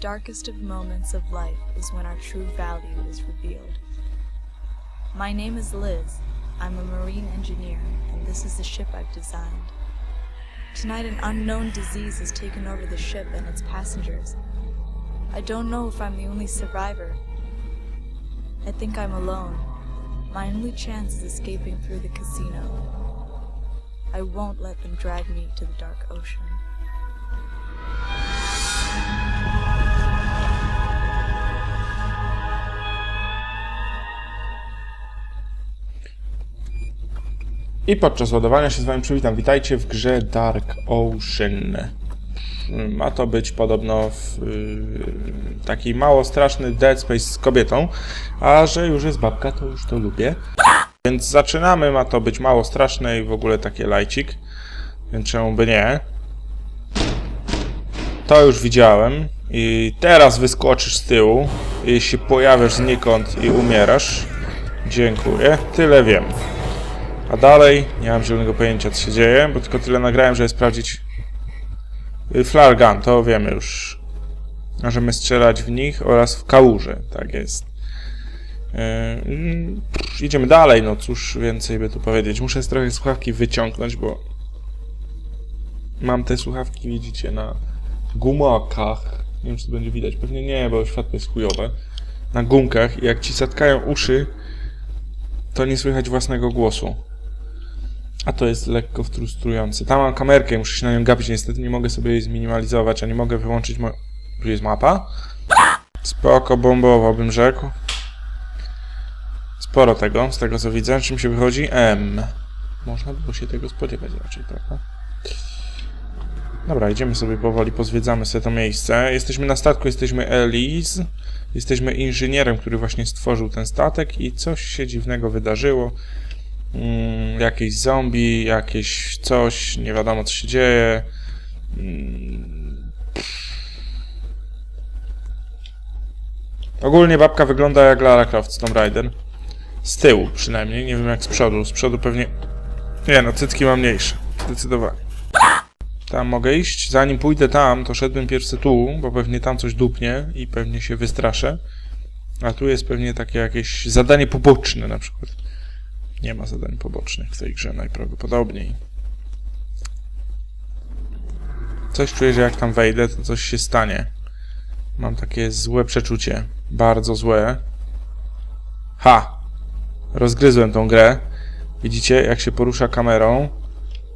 darkest of moments of life is when our true value is revealed. My name is Liz. I'm a marine engineer, and this is the ship I've designed. Tonight, an unknown disease has taken over the ship and its passengers. I don't know if I'm the only survivor. I think I'm alone. My only chance is escaping through the casino. I won't let them drag me to the dark ocean. I podczas ładowania się z wami przywitam. Witajcie w grze Dark Ocean. Ma to być podobno w, yy, taki mało straszny Dead Space z kobietą, a że już jest babka, to już to lubię. Więc zaczynamy, ma to być mało straszne i w ogóle takie lajcik, więc czemu by nie? To już widziałem i teraz wyskoczysz z tyłu i się pojawiasz znikąd i umierasz. Dziękuję, tyle wiem. A dalej nie mam zielonego pojęcia co się dzieje, bo tylko tyle nagrałem, żeby sprawdzić Y, flare gun, to wiemy już. Możemy strzelać w nich oraz w kałuże, tak jest. Yy, idziemy dalej, no cóż więcej by tu powiedzieć. Muszę trochę słuchawki wyciągnąć, bo mam te słuchawki, widzicie, na gumakach. Nie wiem, czy to będzie widać. Pewnie nie, bo światło jest chujowe. Na gumkach i jak ci zatkają uszy, to nie słychać własnego głosu. A to jest lekko frustrujące. Tam mam kamerkę, muszę się na nią gapić. Niestety nie mogę sobie jej zminimalizować, a nie mogę wyłączyć mo... Tu jest mapa? Spoko, bombowo bym rzekł. Sporo tego, z tego co widzę. Czym się wychodzi? M. Można było się tego spodziewać raczej, prawda? Dobra, idziemy sobie powoli, pozwiedzamy sobie to miejsce. Jesteśmy na statku, jesteśmy Elise. Jesteśmy inżynierem, który właśnie stworzył ten statek i coś się dziwnego wydarzyło. Mm, jakieś zombie, jakieś coś, nie wiadomo co się dzieje. Mm, Ogólnie babka wygląda jak Lara Croft z Tomb Raider. Z tyłu przynajmniej, nie wiem jak z przodu. Z przodu pewnie... Nie no, cycki mam mniejsze. Zdecydowanie. Tam mogę iść? Zanim pójdę tam, to szedłbym pierwszy tu, bo pewnie tam coś dupnie i pewnie się wystraszę. A tu jest pewnie takie jakieś zadanie poboczne na przykład. Nie ma zadań pobocznych w tej grze najprawdopodobniej. Coś czuję, że jak tam wejdę, to coś się stanie. Mam takie złe przeczucie. Bardzo złe. Ha! Rozgryzłem tą grę. Widzicie, jak się porusza kamerą,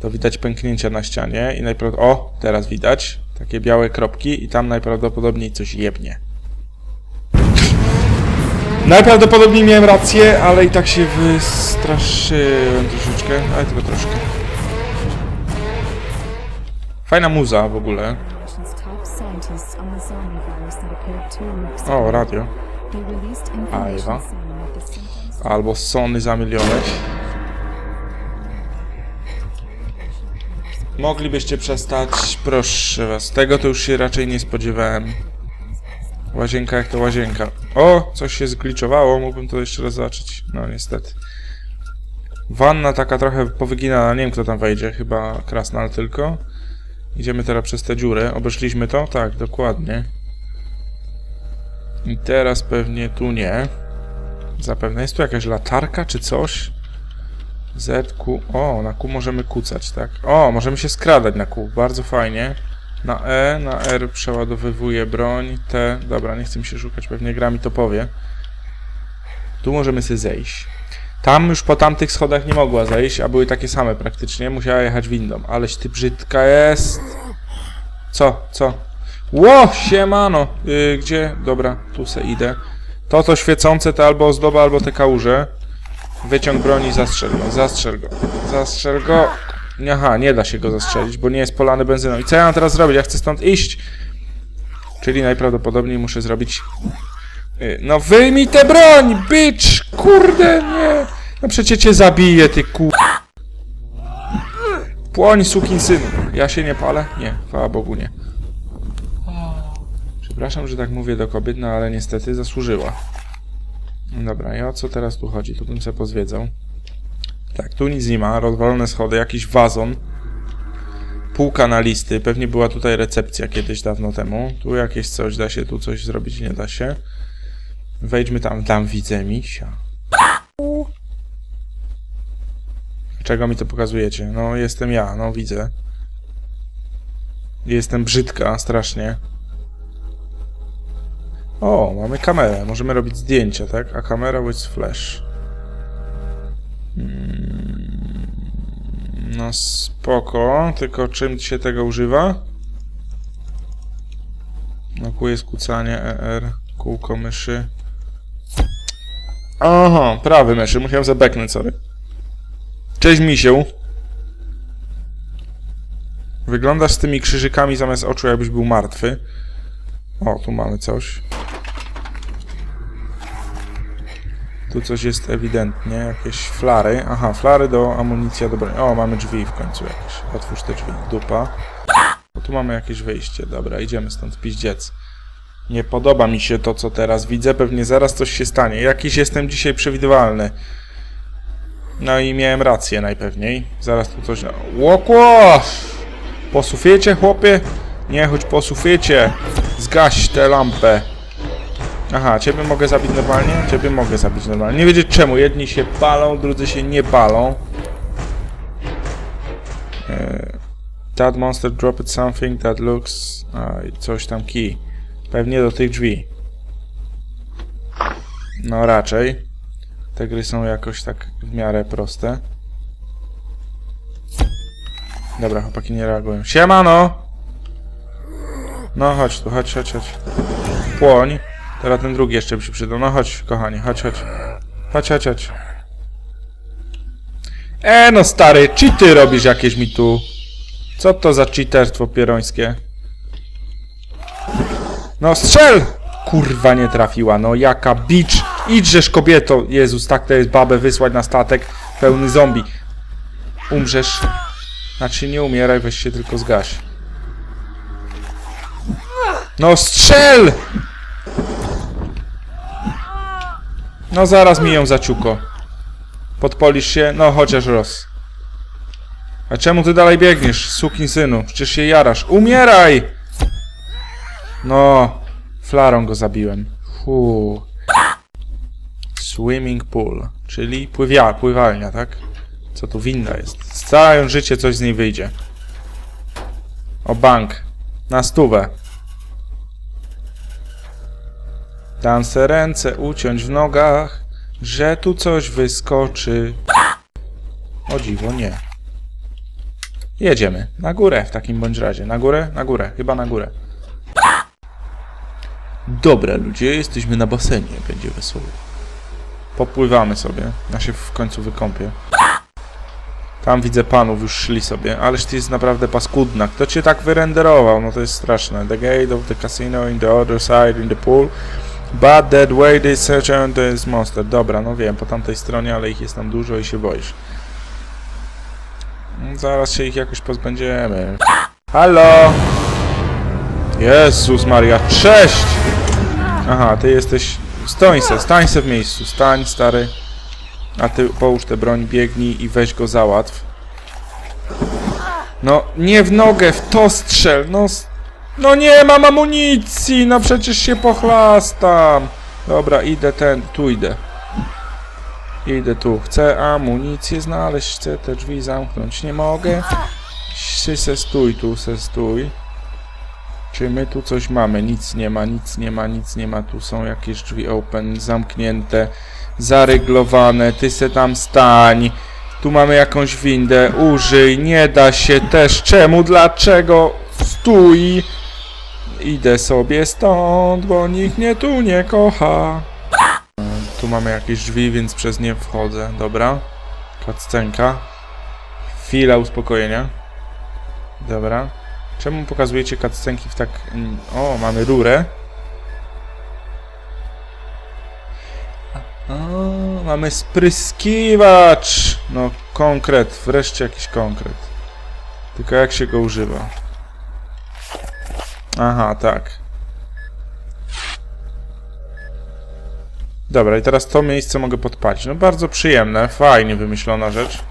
to widać pęknięcia na ścianie i najprawdopodobniej... O! Teraz widać. Takie białe kropki i tam najprawdopodobniej coś jebnie. Najprawdopodobniej miałem rację, ale i tak się wystraszyłem troszeczkę, ale tylko troszkę. Fajna muza w ogóle. O, radio. Symptoms Albo Sony za milionek. Moglibyście przestać, proszę was. Tego to już się raczej nie spodziewałem. Łazienka jak to łazienka. O, coś się zgliczowało, mógłbym to jeszcze raz zobaczyć. No niestety. Wanna taka trochę powyginana, nie wiem kto tam wejdzie, chyba Krasnal tylko. Idziemy teraz przez tę dziurę. Obeszliśmy to? Tak, dokładnie. I teraz pewnie tu nie. Zapewne jest tu jakaś latarka czy coś? Z. O, na Q możemy kucać, tak? O, możemy się skradać na Q. Bardzo fajnie. Na E, na R przeładowywuje broń. T. Dobra, nie chcę mi się szukać, pewnie gra mi to powie. Tu możemy sobie zejść. Tam już po tamtych schodach nie mogła zejść, a były takie same praktycznie. Musiała jechać windą. Aleś ty brzydka jest. Co? Co? Ło, siemano. Yy, gdzie? Dobra, tu se idę. To to świecące, to albo ozdoba, albo te kałuże. Wyciąg broni, zastrzel go, zastrzel go, zastrzel go. Aha, nie da się go zastrzelić, bo nie jest polany benzyną. I co ja mam teraz zrobić? Ja chcę stąd iść. Czyli najprawdopodobniej muszę zrobić... Y, No wyjmij tę broń, bitch! Kurde, nie! No przecież cię zabiję, ty ku... Płoń, sukinsynu. Ja się nie palę? Nie, chwała Bogu nie. Przepraszam, że tak mówię do kobiet, no ale niestety zasłużyła. Dobra, i o co teraz tu chodzi? Tu bym sobie pozwiedzał. Tak, tu nic nie ma, rozwalone schody, jakiś wazon. półka na listy. Pewnie była tutaj recepcja kiedyś dawno temu. Tu jakieś coś da się, tu coś zrobić nie da się. Wejdźmy tam, tam widzę misia. Czego mi to pokazujecie? No, jestem ja, no widzę. Jestem brzydka, strasznie. O, mamy kamerę. Możemy robić zdjęcia, tak? A kamera with flash. No spoko, tylko czym się tego używa? No kucanie, ER, kółko myszy. Aha, prawy myszy, musiałem zabeknąć, sorry. Cześć misiu. Wyglądasz z tymi krzyżykami zamiast oczu, jakbyś był martwy. O, tu mamy coś. Tu coś jest ewidentnie, jakieś flary. Aha, flary do amunicja do broni. O, mamy drzwi w końcu jakieś. Otwórz te drzwi, dupa. O, tu mamy jakieś wyjście. Dobra, idziemy stąd, piździec. Nie podoba mi się to, co teraz widzę. Pewnie zaraz coś się stanie. Jakiś jestem dzisiaj przewidywalny. No i miałem rację najpewniej. Zaraz tu coś... Łokło! Po sufiecie, chłopie? Nie, chodź po sufiecie. Zgaś tę lampę. Aha, ciebie mogę zabić normalnie? Ciebie mogę zabić normalnie. Nie wiedzieć czemu. Jedni się palą, drudzy się nie palą. Eee, that monster dropped something that looks... A, coś tam key. Pewnie do tych drzwi. No raczej. Te gry są jakoś tak w miarę proste. Dobra, chłopaki nie reagują. Siemano! No chodź tu, chodź, chodź, chodź. Płoń. Teraz ten drugi jeszcze by się przydał. No chodź, kochani, chodź, chodź. Chodź, chodź, chodź. E no stary, cheaty robisz jakieś mi tu. Co to za cheaterstwo pierońskie? No strzel! Kurwa nie trafiła, no jaka bicz. Idźżesz kobieto. Jezus, tak to jest babę wysłać na statek pełny zombie. Umrzesz. Znaczy nie umieraj, weź się tylko zgaś. No strzel! No zaraz mi ją zaciuko. Podpolisz się? No chociaż roz. A czemu ty dalej biegniesz, synu? Przecież się jarasz. Umieraj! No, flarą go zabiłem. Fu. Swimming pool, czyli pływia, pływalnia, tak? Co tu winda jest? Całe życie coś z niej wyjdzie. O bank. Na stówę. Dam se ręce uciąć w nogach, że tu coś wyskoczy. O dziwo, nie. Jedziemy. Na górę w takim bądź razie. Na górę? Na górę. Chyba na górę. Dobra, ludzie, jesteśmy na basenie. Będzie wesoło. Popływamy sobie. Ja się w końcu wykąpię. Tam widzę panów, już szli sobie. Ależ ty jest naprawdę paskudna. Kto cię tak wyrenderował? No to jest straszne. The gate of the casino in the other side in the pool. But that way they search and there is monster. Dobra, no wiem, po tamtej stronie, ale ich jest tam dużo i się boisz. No, Zaraz się ich jakoś pozbędziemy. Halo! Jezus Maria, cześć! Aha, ty jesteś... Stoń se, stań se w miejscu, stań, stary. A ty połóż tę broń, biegnij i weź go załatw. No, nie w nogę, w to strzel, no... s- No nie mam amunicji, no przecież się pochlastam. Dobra, idę ten, tu idę. Idę tu, chcę amunicję znaleźć, chcę te drzwi zamknąć, nie mogę. Sy se stój tu, se stój. Czy my tu coś mamy? Nic nie ma, nic nie ma, nic nie ma. Tu są jakieś drzwi open, zamknięte, zaryglowane. Ty se tam stań. Tu mamy jakąś windę, użyj, nie da się też. Czemu, dlaczego? Stój. Idę sobie stąd, bo nikt mnie tu nie kocha. Tu mamy jakieś drzwi, więc przez nie wchodzę. Dobra. Kaccenka. Chwila uspokojenia. Dobra. Czemu pokazujecie cutscenki w tak... O, mamy rurę. O, mamy spryskiwacz! No, konkret. Wreszcie jakiś konkret. Tylko jak się go używa? Aha, tak. Dobra, i teraz to miejsce mogę podpalić. No bardzo przyjemne, fajnie wymyślona rzecz.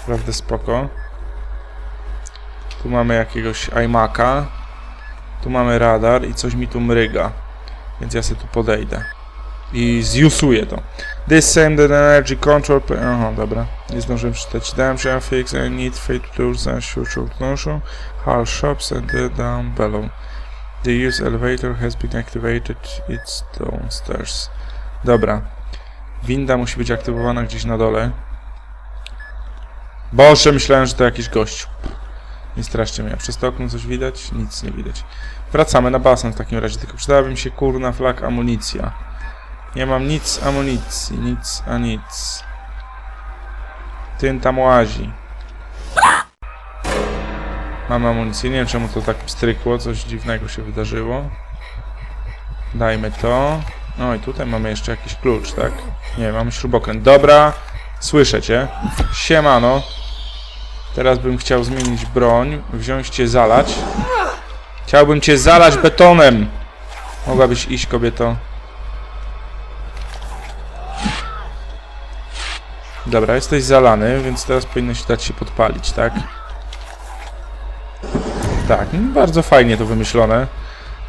Naprawdę spoko. Tu mamy jakiegoś iMac'a. Tu mamy radar i coś mi tu mryga. Więc ja sobie tu podejdę. I zjusuję to. This same that energy control... Aha, dobra. Nie zdążyłem przeczytać. Damage fix I need fate tools and short motion. Hull shops and the down below. The use elevator has been activated. It's downstairs. Dobra. Winda musi być aktywowana gdzieś na dole. Boże, myślałem, że to jakiś gość. Nie straszcie mnie. Przez to okno coś widać? Nic nie widać. Wracamy na basen w takim razie, tylko przydałaby mi się kurna flag amunicja. Nie mam nic amunicji, nic a nic. Ten tam łazi. Mam amunicję, nie wiem czemu to tak strykło, coś dziwnego się wydarzyło. Dajmy to. No i tutaj mamy jeszcze jakiś klucz, tak? Nie, mamy śrubokręt. Dobra, słyszę cię. Siemano. Teraz bym chciał zmienić broń, wziąć cię zalać. Chciałbym cię zalać betonem. Mogłabyś iść, kobieto. Dobra, jesteś zalany, więc teraz powinno się dać się podpalić, tak? Tak, no, bardzo fajnie to wymyślone.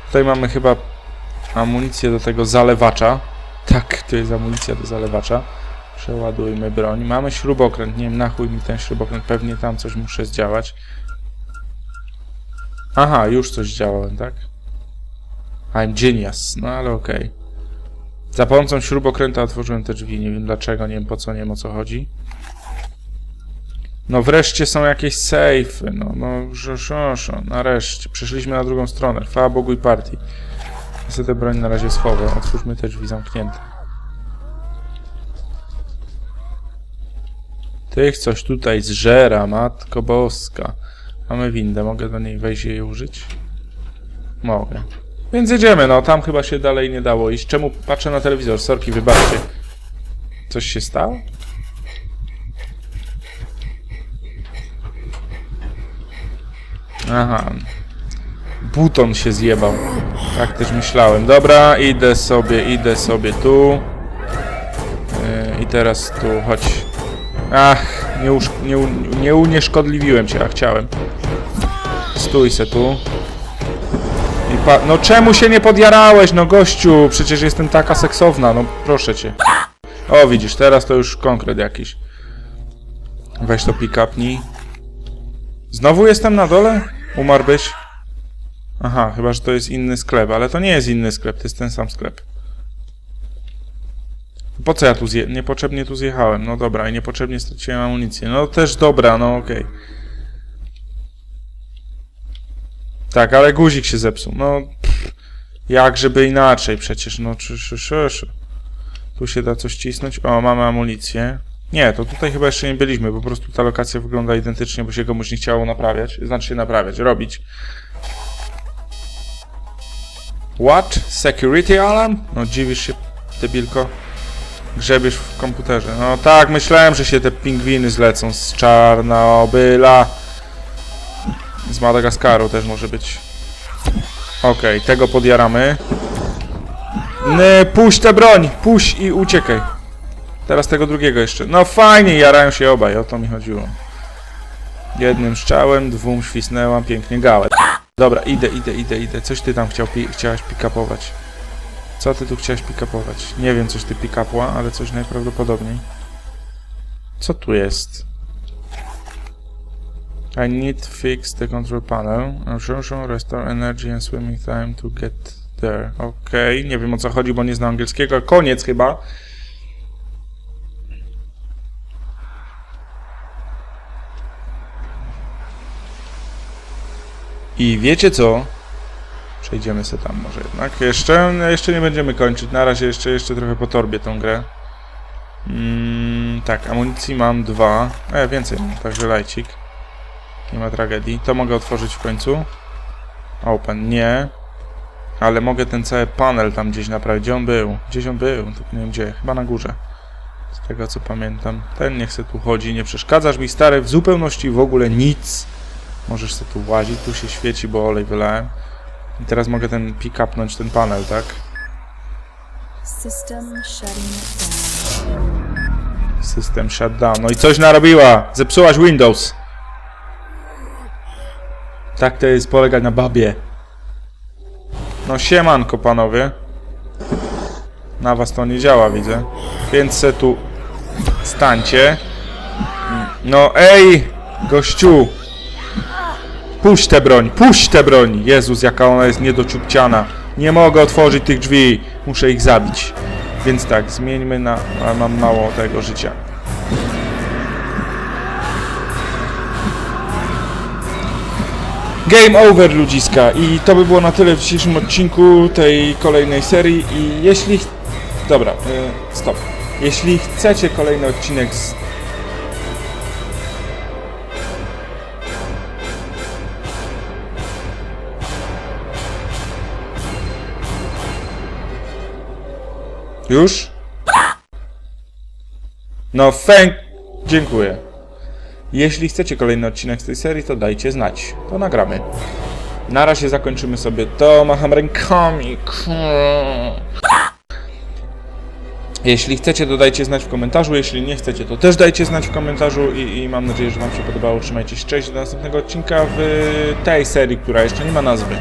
Tutaj mamy chyba amunicję do tego zalewacza. Tak, to jest amunicja do zalewacza. Przeładujmy broń. Mamy śrubokręt. Nie wiem, na chuj mi ten śrubokręt. Pewnie tam coś muszę zdziałać. Aha, już coś działałem, tak? I'm genius. No ale okej. Za pomocą śrubokręta otworzyłem te drzwi. Nie wiem dlaczego, nie wiem po co, nie wiem o co chodzi. No wreszcie są jakieś sejfy. No, no, szoszo, nareszcie. Przeszliśmy na drugą stronę. Chwała Bogu i partii. Ja tę broń na razie schowę. Otwórzmy te drzwi zamknięte. Tych coś tutaj zżera, matko boska. Mamy windę, mogę do niej wejść i jej użyć? Mogę. Więc jedziemy, no tam chyba się dalej nie dało iść. Czemu patrzę na telewizor? Sorki, wybaczcie. Coś się stało? Aha. Buton się zjebał. Tak też myślałem. Dobra, idę sobie, idę sobie tu. Yy, I teraz tu, chodź. Ach, nie, nie, nie unieszkodliwiłem cię, a chciałem. Stój se tu. I pa no czemu się nie podjarałeś, no gościu? Przecież jestem taka seksowna, no proszę cię. O, widzisz, teraz to już konkret jakiś. Weź to pick-upnij. Znowu jestem na dole? Umarłbyś? Aha, chyba, że to jest inny sklep, ale to nie jest inny sklep, to jest ten sam sklep. Po co ja tu zje... Niepotrzebnie tu zjechałem. No dobra, i niepotrzebnie straciłem amunicję. No też dobra, no okej. Tak, ale guzik się zepsuł. No, pff, jak żeby inaczej przecież, no czy, czy, czy, czy. Tu się da coś cisnąć. O, mamy amunicję. Nie, to tutaj chyba jeszcze nie byliśmy, po prostu ta lokacja wygląda identycznie, bo się komuś nie chciało naprawiać. Znaczy się naprawiać, robić. What? Security alarm? No dziwisz się, debilko. Grzebiesz w komputerze. No tak, myślałem, że się te pingwiny zlecą z Czarnobyla. Z Madagaskaru też może być. Okej, tego podjaramy. Ny, puść tę broń! Puść i uciekaj. Teraz tego drugiego jeszcze. No fajnie, jarają się obaj, o to mi chodziło. Jednym strzałem, dwóm świsnęłam, pięknie gałę. Dobra, idę, idę, idę, idę. Coś ty tam chciał, pi chciałaś pick-upować. Co ty tu chciałeś pick-upować? Nie wiem, coś ty pick-upła, ale coś najprawdopodobniej. Co tu jest? I need to fix the control panel. Absorption, restore energy and swimming time to get there. Okej, nie wiem o co chodzi, bo nie znam angielskiego. Koniec chyba. I wiecie co? Przejdziemy sobie tam może jednak. Jeszcze, jeszcze nie będziemy kończyć. Na razie jeszcze, jeszcze trochę po torbie tą grę. Mm, tak, amunicji mam dwa. E, więcej mam, także lajcik. Nie ma tragedii. To mogę otworzyć w końcu. Open, nie. Ale mogę ten cały panel tam gdzieś naprawić. Gdzie on był? Gdzieś on był, tylko nie wiem gdzie. Chyba na górze. Z tego co pamiętam. Ten nie chce tu chodzi, nie przeszkadzasz mi stary w zupełności w ogóle nic. Możesz sobie tu łazić, tu się świeci, bo olej wylałem. I teraz mogę ten pick-upnąć ten panel, tak? System. System shutdown. No i coś narobiła! Zepsułaś Windows! Tak to jest polegać na babie. No siemanko panowie. Na was to nie działa, widzę. Więc se tu stańcie. No ej, gościu. Puść tę broń, puść tę broń! Jezus, jaka ona jest niedociupciana. Nie mogę otworzyć tych drzwi. Muszę ich zabić. Więc tak, zmieńmy na... A mam mało tego życia. Game over, ludziska. I to by było na tyle w dzisiejszym odcinku tej kolejnej serii. I jeśli... Dobra, y, stop. Jeśli chcecie kolejny odcinek z Już? No, thank... Dziękuję. Jeśli chcecie kolejny odcinek z tej serii, to dajcie znać. To nagramy. Na razie zakończymy sobie to. Macham rękami. Jeśli chcecie, to dajcie znać w komentarzu. Jeśli nie chcecie, to też dajcie znać w komentarzu. I, i mam nadzieję, że Wam się podobało. Trzymajcie się. Cześć. Do następnego odcinka w tej serii, która jeszcze nie ma nazwy.